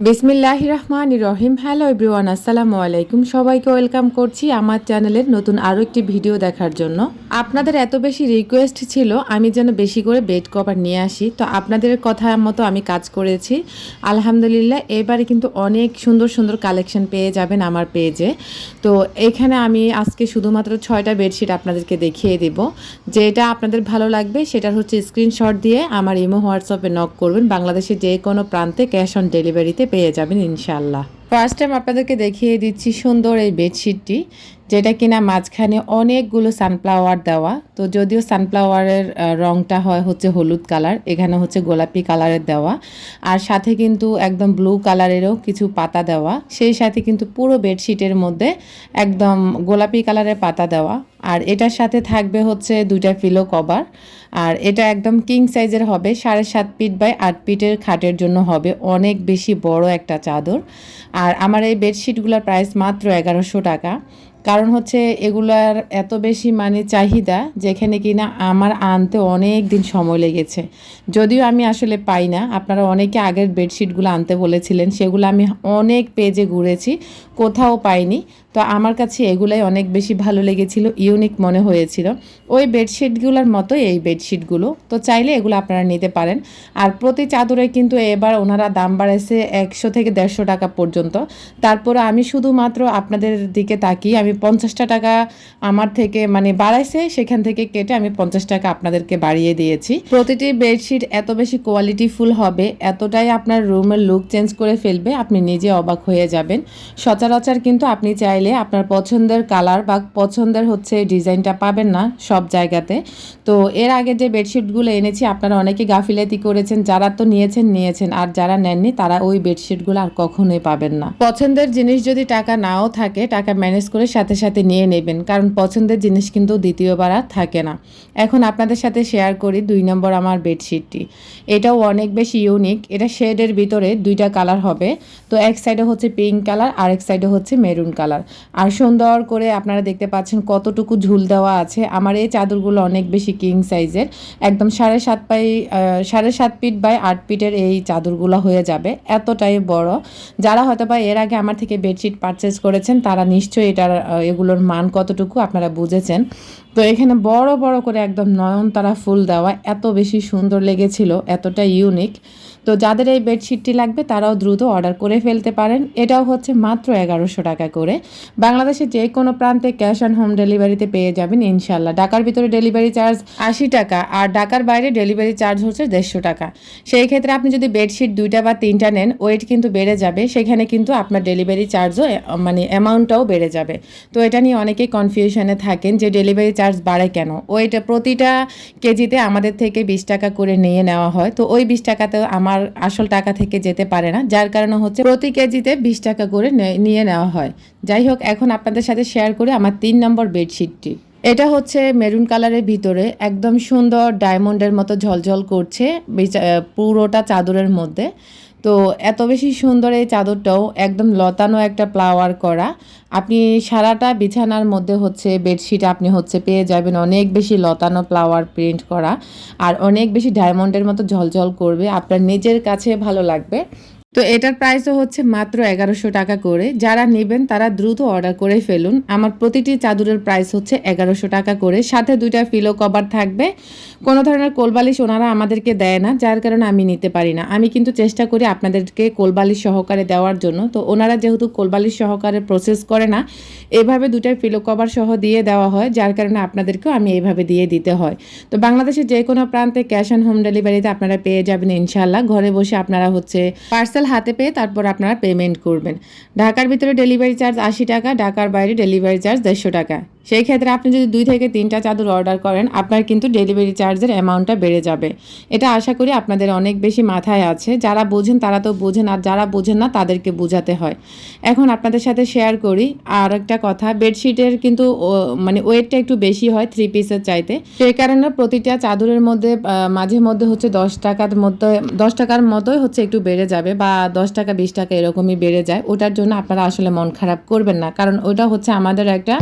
বিসমিল্লাহ রহমান রহিম। Hello everyone আসসালামু আলাইকুম। সবাইকে ওয়েলকাম করছি আমার চ্যানেলের নতুন আরও একটি ভিডিও দেখার জন্য। আপনাদের এত বেশি রিকোয়েস্ট ছিল, আমি যেন বেশি করে বেড কভার নিয়ে আসি। তো আপনাদের কথা মতো আমি কাজ করেছি। আলহামদুলিল্লাহ, এবারে কিন্তু অনেক সুন্দর সুন্দর কালেকশন পেয়ে যাবেন আমার পেজে তো এখানে আমি আজকে শুধুমাত্র ছয়টা বেডশিট আপনাদেরকে দেখিয়ে দেব। যেটা আপনাদের ভালো লাগবে, সেটার হচ্ছে স্ক্রিনশট দিয়ে আমার ইমো হোয়াটসঅ্যাপে নক করবেন বাংলাদেশের যে কোনো প্রান্তে ক্যাশ অন ডেলিভারিতে পেয়ে যাবেন ইনশাল্লাহ ফার্স্ট টাইম আপনাদেরকে দেখিয়ে দিচ্ছি সুন্দর এই বেডশিটটি যেটা কিনা মাঝখানে অনেকগুলো সানফ্লাওয়ার দেওয়া। তো যদিও সানফ্লাওয়ারের রংটা হয় হচ্ছে হলুদ কালার এখানে হচ্ছে গোলাপি কালারের দেওয়া। আর সাথে কিন্তু একদম ব্লু কালারেরও কিছু পাতা দেওয়া। সেই সাথে কিন্তু পুরো বেডশিটের মধ্যে একদম গোলাপি কালারের পাতা দেওয়া। আর এটার সাথে থাকবে হচ্ছে দুইটা ফিলো কভার আর এটা একদম কিং সাইজের হবে, সাড়ে সাত ফিট বাই আট ফিটের খাটের জন্য হবে। অনেক বেশি বড় একটা চাদর। আর আমার এই বেডশিটগুলোর প্রাইস মাত্র এগারোশো টাকা। কারণ হচ্ছে এগুলার এত বেশি মানে চাহিদা যেখানে কিনা আমার আনতে অনেক দিন সময় লেগেছে। যদিও আমি আসলে পাই না, আপনারা অনেকে আগের বেডশিটগুলো আনতে বলেছিলেন, সেগুলো আমি অনেক পেজে ঘুরেছি, কোথাও পাইনি। তো আমার কাছে এগুলাই অনেক বেশি ভালো লেগেছিল ইউনিক মনে হয়েছিল। ওই বেডশিটগুলোর মতোই এই বেডশিটগুলো তো চাইলে এগুলো আপনারা নিতে পারেন। আর প্রতি চাদরে কিন্তু এবার ওনারা দাম বাড়াইছে একশো থেকে দেড়শো টাকা পর্যন্ত। তারপরে আমি শুধুমাত্র আপনাদের দিকে তাকিয়ে আমি পঞ্চাশটা টাকা আমার থেকে মানে বাড়াইছে, সেখান থেকে কেটে আমি পঞ্চাশ টাকা আপনাদেরকে বাড়িয়ে দিয়েছি। প্রতিটি বেডশিট এত বেশি কোয়ালিটিফুল হবে, এতটাই আপনার রুমের লুক চেঞ্জ করে ফেলবে, আপনি নিজে অবাক হয়ে যাবেন। সচরাচর কিন্তু আপনি চাইলে আপনার পছন্দের কালার বা পছন্দের হচ্ছে ডিজাইনটা পাবেন না সব জায়গাতে। তো এর আগে যে বেডশিটগুলো এনেছি, আপনারা অনেকে গাফিলাতি করেছেন, যারা তো নিয়েছেন নিয়েছেন। আর যারা নেননি, তারা ওই বেডশিটগুলো আর কখনোই পাবেন না। পছন্দের জিনিস যদি টাকা নাও থাকে, টাকা ম্যানেজ করে সাথে সাথে নিয়ে নেবেন। কারণ পছন্দের জিনিস কিন্তু দ্বিতীয়বার আর থাকে না। এখন আপনাদের সাথে শেয়ার করি দুই নম্বর আমার বেডশিটটি। এটাও অনেক বেশি ইউনিক। এটা শেডের ভিতরে দুইটা কালার হবে। তো এক সাইডে হচ্ছে পিঙ্ক কালার আর এক সাইডে হচ্ছে মেরুন কালার। আর সুন্দর করে আপনারা দেখতে পাচ্ছেন কতটুকু ঝুল দেওয়া আছে। আমার এই চাদরগুলো অনেক বেশি কিং সাইজের। একদম সাড়ে সাত পাই সাড়ে সাত ফিট বাই আট ফিটের এই চাদরগুলো হয়ে যাবে। এতটাই বড়। যারা হয়তো বা এর আগে আমার থেকে বেডশিট পারচেস করেছেন, তারা নিশ্চয়ই এটার এগুলোর মান কতটুকু আপনারা বুঝেছেন। তো এখানে বড় বড় করে একদম নয়নতারা ফুল দেওয়া। এত বেশি সুন্দর লেগেছিল, এতটা ইউনিক তো যাদের এই বেডশিটটি লাগবে, তারাও দ্রুত অর্ডার করে ফেলতে পারেন। এটাও হচ্ছে মাত্র এগারোশো টাকা করে। বাংলাদেশের যে কোনো প্রান্তে ক্যাশ অন হোম ডেলিভারিতে পেয়ে যাবেন ইনশাল্লাহ ঢাকার ভিতরে ডেলিভারি চার্জ আশি টাকা আর ঢাকার বাইরে ডেলিভারি চার্জ হচ্ছে দেড়শো টাকা। সেই ক্ষেত্রে আপনি যদি বেডশিট দুইটা বা তিনটা নেন, ওয়েট কিন্তু বেড়ে যাবে। সেখানে কিন্তু আপনার ডেলিভারি চার্জও মানে অ্যামাউন্টটাও বেড়ে যাবে। তো এটা নিয়ে অনেকেই কনফিউশনে থাকেন যে ডেলিভারি চার্জ বাড়ে কেন? ওইটা প্রতিটা কেজিতে আমাদের থেকে বিশ টাকা করে নিয়ে নেওয়া হয়। তো ওই বিশ টাকাতে আমার আসল টাকা থেকে যেতে পারে না। যার কারণে হচ্ছে প্রতি কেজিতে বিশ টাকা করে নিয়ে নেওয়া হয়। যাই হোক এখন আপনাদের সাথে শেয়ার করি আমার তিন নম্বর বেডশিটটি এটা হচ্ছে মেরুন কালারের ভিতরে, একদম সুন্দর ডায়মন্ডের মতো ঝলঝল করছে পুরোটা চাদরের মধ্যে। তো এত বেশি সুন্দর এই চাদরটাও, একদম লতানো একটা ফ্লাওয়ার করা। আপনি সারাটা বিছানার মধ্যে হচ্ছে বেডশিট আপনি হচ্ছে পেয়ে যাবেন, অনেক বেশি লতানো ফ্লাওয়ার প্রিন্ট করা। আর অনেক বেশি ডায়মন্ডের মতো ঝলঝল করবে, আপনার নিজের কাছে ভালো লাগবে। তো এটার প্রাইসও হচ্ছে মাত্র এগারোশো টাকা করে। যারা নেবেন তারা দ্রুত অর্ডার করে ফেলুন। আমার প্রতিটি চাদরের প্রাইস হচ্ছে এগারোশো টাকা করে। সাথে দুইটা ফিলো কভার থাকবে। কোনো ধরনের কোলবালিশ ওনারা আমাদেরকে দেয় না, যার কারণে আমি নিতে পারি না। আমি কিন্তু চেষ্টা করি আপনাদেরকে কোলবালিশ সহকারে দেওয়ার জন্য। তো ওনারা যেহেতু কোলবালিশ সহকারে প্রসেস করে না, এভাবে দুইটা ফিলো কভার সহ দিয়ে দেওয়া হয়, যার কারণে আপনাদেরকেও আমি এইভাবে দিয়ে দিতে হয়। তো বাংলাদেশের যে কোনো প্রান্তে ক্যাশ অন হোম ডেলিভারিতে আপনারা পেয়ে যাবেন ইনশাল্লাহ ঘরে বসে আপনারা হচ্ছে পার্সেল হাতে পেয়ে তারপর আপনারা পেমেন্ট করবেন। ঢাকার ভিতরে ডেলিভারি চার্জ আশি টাকা, ঢাকার বাইরে ডেলিভারি চার্জ দেড়শো টাকা। সেই ক্ষেত্রে আপনি যদি দুই থেকে তিনটা চাদর অর্ডার করেন, আপনার কিন্তু ডেলিভারি চার্জের অ্যামাউন্টটা বেড়ে যাবে। এটা আশা করি আপনাদের অনেক বেশি মাথায় আছে। যারা বোঝেন তারা তো বোঝেন, আর যারা বোঝেন না তাদেরকে বোঝাতে হয়। এখন আপনাদের সাথে শেয়ার করি। আর একটা কথা বেডশিটের কিন্তু মানে ওয়েটটা একটু বেশি হয় থ্রি পিসের চাইতে। সেই কারণে প্রতিটা চাদরের মধ্যে মাঝে মধ্যে হচ্ছে দশ টাকার মধ্যে, দশ টাকার মতোই হচ্ছে একটু বেড়ে যাবে, বা দশ টাকা, বিশ টাকা এরকমই বেড়ে যায়। ওটার জন্য আপনারা আসলে মন খারাপ করবেন না। কারণ ওটা হচ্ছে আমাদের একটা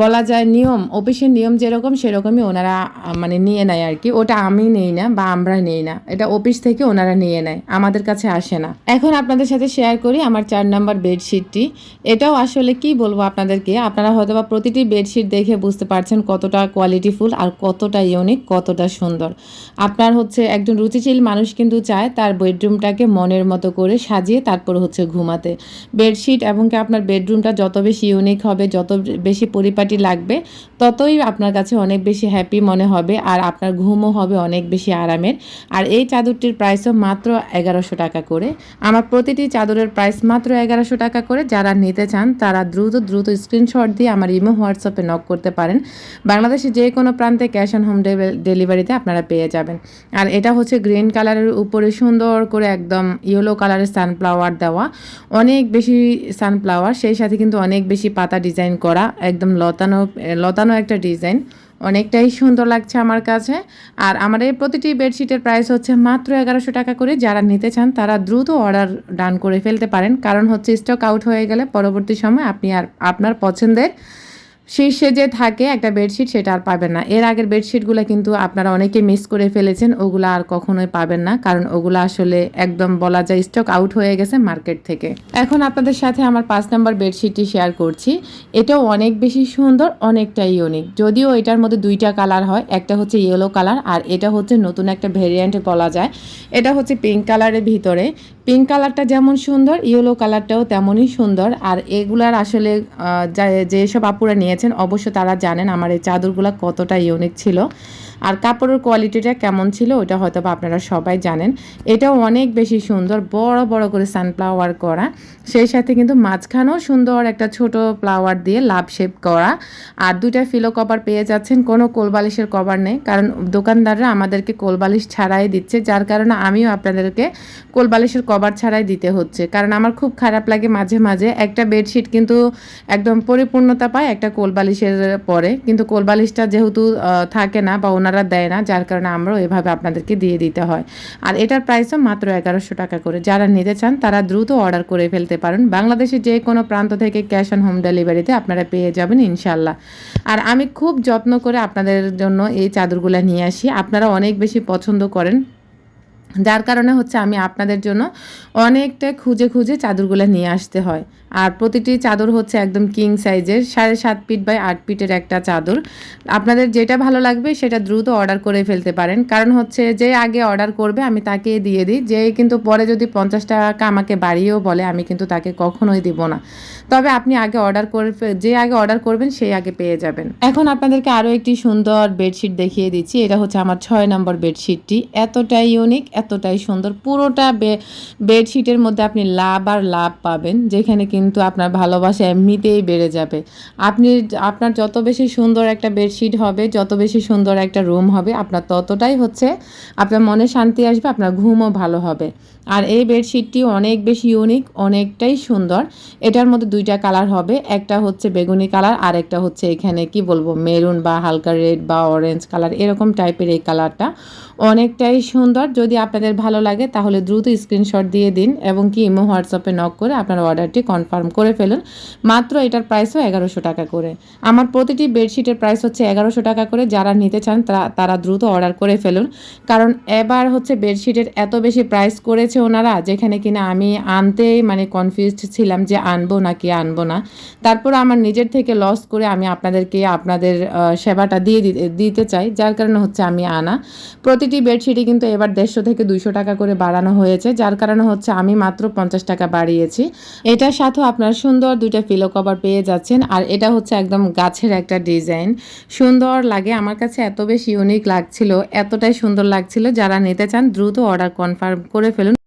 বলা যায় নিয়ম, অফিসের নিয়ম যেরকম সেরকমই ওনারা মানে নিয়ে নেয় আর কি। ওটা আমি নেই না বা আমরা নেই না। এটা অফিস থেকে ওনারা নিয়ে নেয়, আমাদের কাছে আসে না। এখন আপনাদের সাথে শেয়ার করি আমার চার নাম্বার বেডশিটটি এটাও আসলে কি বলব আপনাদেরকে, আপনারা হয়তো বা প্রতিটি বেডশিট দেখে বুঝতে পারছেন কতটা কোয়ালিটিফুল আর কতটা ইউনিক কতটা সুন্দর। আপনার হচ্ছে একজন রুচিশীল মানুষ কিন্তু চায় তার বেডরুমটাকে মনের মতো করে সাজিয়ে তারপর হচ্ছে ঘুমাতে। বেডশিট এবং কি আপনার বেডরুমটা যত বেশি ইউনিক হবে, যত বেশি পরিপাটি লাগবে, ততই আপনার কাছে অনেক বেশি হ্যাপি মনে হবে আর আপনার ঘুমও হবে অনেক বেশি আরামের। আর এই চাদরটির প্রাইসও মাত্র এগারোশো টাকা করে। আমার প্রতিটি চাদরের প্রাইস মাত্র এগারোশো টাকা করে। যারা নিতে চান, তারা দ্রুত দ্রুত স্ক্রিনশট দিয়ে আমার ইমো হোয়াটসঅ্যাপে নক করতে পারেন। বাংলাদেশে যে কোনো প্রান্তে ক্যাশ অন হোম ডেলিভারিতে আপনারা পেয়ে যাবেন। আর এটা হচ্ছে গ্রিন কালারের উপরে সুন্দর করে একদম ইয়েলো কালারের সানফ্লাওয়ার দেওয়া। অনেক বেশি সানফ্লাওয়ার সেই সাথে কিন্তু অনেক বেশি পাতা ডিজাইন করা, একদম লতানো লতানো একটা ডিজাইন। অনেকটাই সুন্দর লাগছে আমার কাছে। আর আমার এই প্রতিটি বেডশিটের প্রাইস হচ্ছে মাত্র এগারোশো টাকা করে। যারা নিতে চান, তারা দ্রুত অর্ডার ডান করে ফেলতে পারেন। কারণ হচ্ছে স্টক আউট হয়ে গেলে পরবর্তী সময় আপনি আর আপনার পছন্দের শীর্ষে যে থাকে একটা বেডশিট সেটা আর পাবেন না। এর আগের বেডশিটগুলো কিন্তু আপনারা অনেকে মিস করে ফেলেছেন, ওগুলো আর কখনোই পাবেন না, কারণ ওগুলো আসলে একদম বলা যায় স্টক আউট হয়ে গেছে মার্কেট থেকে। এখন আপনাদের সাথে আমার পাঁচ নাম্বার বেডশিটটি শেয়ার করছি। এটাও অনেক বেশি সুন্দর অনেকটা ইউনিক যদিও এটার মধ্যে দুইটা কালার হয়, একটা হচ্ছে ইয়েলো কালার আর এটা হচ্ছে নতুন একটা ভেরিয়েন্ট বলা যায়। এটা হচ্ছে পিঙ্ক কালারের ভিতরে। পিঙ্ক কালারটা যেমন সুন্দর ইয়েলো কালারটাও তেমনই সুন্দর। আর এগুলার আসলে যেসব আপুরা নিয়েছেন। অবশ্য তারা জানেন আমার এই চাদরগুলো কতটা ইউনিক ছিল আর কাপড়ের কোয়ালিটিটা কেমন ছিল ওটা হয়তো আপনারা সবাই জানেন। এটাও অনেক বেশি সুন্দর, বড় বড় করে সানফ্লাওয়ার করা। সেই সাথে কিন্তু মাঝখানেও সুন্দর একটা ছোট ফ্লাওয়ার দিয়ে লাভ শেপ করা। আর দুইটা ফিলো কভার পেয়ে যাচ্ছেন, কোনো কোলবালিশের কভার নেই। কারণ দোকানদাররা আমাদেরকে কোলবালিশ ছাড়াই দিচ্ছে, যার কারণে আমিও আপনাদেরকে কোলবালিশের কভার ছাড়াই দিতে হচ্ছে। কারণ আমার খুব খারাপ লাগে মাঝে মাঝে একটা বেডশিট কিন্তু একদম পরিপূর্ণতা পায়, একটা কোলবালিশের পরে। কিন্তু কোলবালিশটা যেহেতু থাকে না বা ওনারা দেয় না, যার কারণে আমরাও এভাবে আপনাদেরকে দিয়ে দিতে হয়। আর এটার প্রাইসও মাত্র এগারোশো টাকা করে। যারা নিতে চান, তারা দ্রুত অর্ডার করে ফেলতে পারেন। বাংলাদেশের যে কোনো প্রান্ত থেকে ক্যাশ অন হোম ডেলিভারিতে আপনারা পেয়ে যাবেন ইনশাল্লাহ আর আমি খুব যত্ন করে আপনাদের জন্য এই চাদরগুলো নিয়ে আসি। আপনারা অনেক বেশি পছন্দ করেন। যার কারণে হচ্ছে আমি আপনাদের জন্য অনেকটা খুঁজে খুঁজে চাদরগুলো নিয়ে আসতে হয়। আর প্রতিটি চাদর হচ্ছে একদম কিং সাইজের সাড়ে সাত ফিট বাই আট ফিটের একটা চাদর। আপনাদের যেটা ভালো লাগবে সেটা দ্রুত অর্ডার করে ফেলতে পারেন। কারণ হচ্ছে যে আগে অর্ডার করবে, আমি তাকে দিয়ে দিই। যে কিন্তু পরে যদি পঞ্চাশ টাকা আমাকে বাড়িয়েও বলে, আমি কিন্তু তাকে কখনোই দিব না। তবে আপনি আগে অর্ডার করে যে আগে অর্ডার করবেন, সেই আগে পেয়ে যাবেন। এখন আপনাদেরকে আরও একটি সুন্দর বেডশিট দেখিয়ে দিচ্ছি। এটা হচ্ছে আমার ছয় নম্বর বেডশিটটি এতটাই ইউনিক এতটাই সুন্দর। পুরোটা বেডশিটের মধ্যে আপনি লাভ আর লাভ পাবেন, যেখানে কিন্তু আপনার ভালোবাসা এমনিতেই বেড়ে যাবে। আপনি আপনার যত বেশি সুন্দর একটা বেডশিট হবে, যত বেশি সুন্দর একটা রুম হবে, আপনার ততটাই হচ্ছে আপনার মনে শান্তি আসবে, আপনার ঘুমও ভালো হবে। আর এই বেডশিটটি অনেক বেশি ইউনিক অনেকটাই সুন্দর। এটার মধ্যে দুইটা কালার হবে, একটা হচ্ছে বেগুনি কালার আর একটা হচ্ছে এখানে কি বলব, মেরুন বা হালকা রেড বা অরেঞ্জ কালার, এরকম টাইপের এই কালারটা। অনেকটাই সুন্দর, যদি আপনাদের ভালো লাগে তাহলে দ্রুত স্ক্রিনশট দিয়ে দিন এবং কি ইমো, হোয়াটসঅ্যাপে নক করে আপনার অর্ডারটি কনফার্ম করে ফেলুন। মাত্র এটার প্রাইসও এগারোশো টাকা করে। আমার প্রতিটি বেডশিটের প্রাইস হচ্ছে এগারোশো টাকা করে, যারা নিতে চান তারা দ্রুত অর্ডার করে ফেলুন। কারণ এবার হচ্ছে বেডশিটের এত বেশি প্রাইস করেছে ওনারা, যেখানে কিনা আমি আনতেই মানে কনফিউজড ছিলাম যে আনব নাকি আনব না। তারপর আমার নিজের থেকে লস করে আমি আপনাদেরকে আপনাদের সেবাটা দিয়ে দিতে দিতে চাই। যার কারণে হচ্ছে আমি আনা। প্রতিটি বেডশিটই কিন্তু এবার দেড়শো থেকে দুইশো টাকা করে বাড়ানো হয়েছে। যার কারণে হচ্ছে আমি মাত্র পঞ্চাশ টাকা বাড়িয়েছি। এটার সাথেও আপনার সুন্দর দুইটা ফিলো কভার পেয়ে যাচ্ছেন। আর এটা হচ্ছে একদম গাছের একটা ডিজাইন সুন্দর লাগে। আমার কাছে এত বেশি ইউনিক লাগছিল, এতটাই সুন্দর লাগছিল। যারা নিতে চান দ্রুত অর্ডার কনফার্ম করে ফেলুন।